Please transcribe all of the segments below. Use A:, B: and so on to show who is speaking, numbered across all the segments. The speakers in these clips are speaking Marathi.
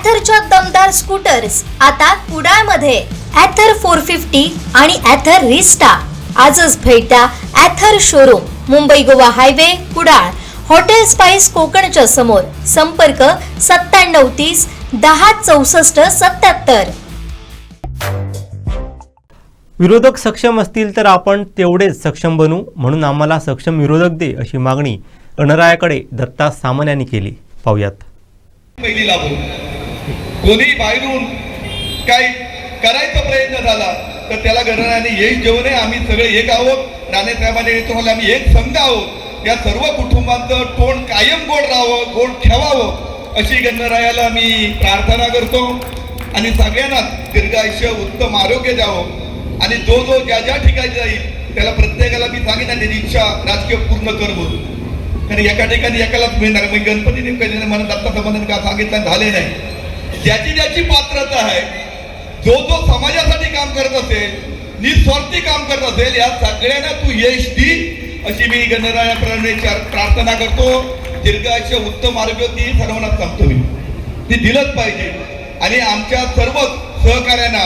A: ॲथरच्या दमदार स्कूटर्स आता कुडाळमध्ये. ॲथर फोर फिफ्टी आणि ॲथर रिस्टा आजच भेट द्या Ather showroom Mumbai Goa highway Kudal. Hotel spice कोकणच्या समोर. संपर्क सत्त्याण्णव तीस दहा चौसष्ट सत्याहत्तर
B: विरोधक सक्षम असतील तर आपण तेवढेच सक्षम बनू म्हणून आम्हाला सक्षम विरोधक दे अशी मागणी गणरायाकडे दत्ता सामन यांनी केली. पाहुयात.
C: पहिली कोणी बाहेरून काही करायचा प्रयत्न झाला तर त्याला गणरायाने जेवण आहे आम्ही सगळे एक आहोत. राणेसाहेबांनी येतो मला आम्ही एक संघ आहोत. या सर्व कुटुंबांचं तोंड कायम गोड राहावं गोड ठेवावं अशी गणरायाला मी प्रार्थना करतो. आणि सगळ्यांना दीर्घ आयुष्य उत्तम आरोग्य द्यावं. आणि जो जो ज्या ज्या ठिकाणी जाईल त्याला प्रत्येकाला मी सांगितलं त्याची इच्छा राजकीय पूर्ण कर म्हणून. कारण एका ठिकाणी एकालाच मिळणार मग गणपती नेमकं म्हणत आत्ता संबंधाने का सांगितलं झाले नाही. ज्याची ज्याची पात्रता आहे जो जो समाजासाठी काम करत असेल निस्वार्थी काम करत असेल या सगळ्यांना तू यश दी अशी मी गणरायाप्रमाणे प्रार्थना करतो. दीर्घायुष्य उत्तम आरोग्य ती सर्वांना सांगतो मी ती दिलंच पाहिजे. आणि आमच्या सर्व सहकार्यांना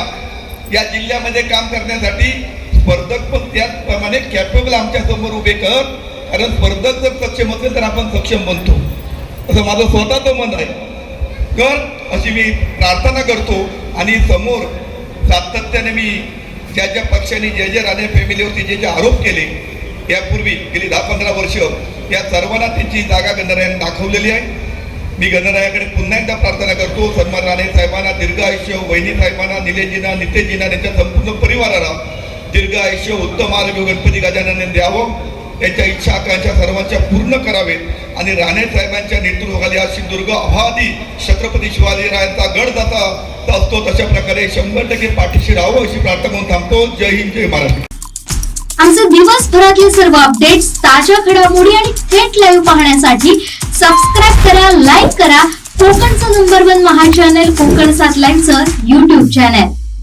C: या जिल्ह्यामध्ये काम करण्यासाठी स्पर्धक पण त्याचप्रमाणे कॅपेबल आमच्यासमोर उभे कर. कारण स्पर्धक जर सक्षम असेल तर आपण सक्षम बनतो. असं माझं स्वतःचं मन आहे. कर. अशी मी प्रार्थना करतो आणि समोर सातत्याने मी ज्या ज्या पक्षांनी जे जे राणे फॅमिलीवरती जे जे आरोप केले यापूर्वी गेली दहा पंधरा वर्ष या सर्वांना त्यांची जागा गणरायाने दाखवलेली आहे. मी गणरायाकडे पुन्हा एकदा प्रार्थना करतो सन्मान राणे साहेबांना दीर्घ आयुष्य वहिनी साहेबांना निलेशजींना नितेशजीना त्यांच्या संपूर्ण परिवाराला दीर्घ आयुष्य उत्तम आरोग्य गणपती गजानने द्यावं. त्यांच्या इच्छा आकांक्षा सर्वांच्या पूर्ण करावेत. आणि राणे साहेबांच्या नेतृत्वाखाली आज सिंधुदुर्ग अभादी छत्रपती शिवाजीरायांचा गड जाता असतो तशा प्रकारे शंभर टक्के पाठीशी राहावं अशी प्रार्थना करून थांबतो. जय हिंद जय महाराष्ट्र.
D: आमचे दिवसभरातले सर्व अपडेट्स ताज्या घडामोडी आणि थेट लाईव्ह पाहण्यासाठी सबस्क्राईब करा लाईक करा. कोकणचं नंबर वन महा चॅनल कोकण सात लाईनचं युट्यूब चॅनल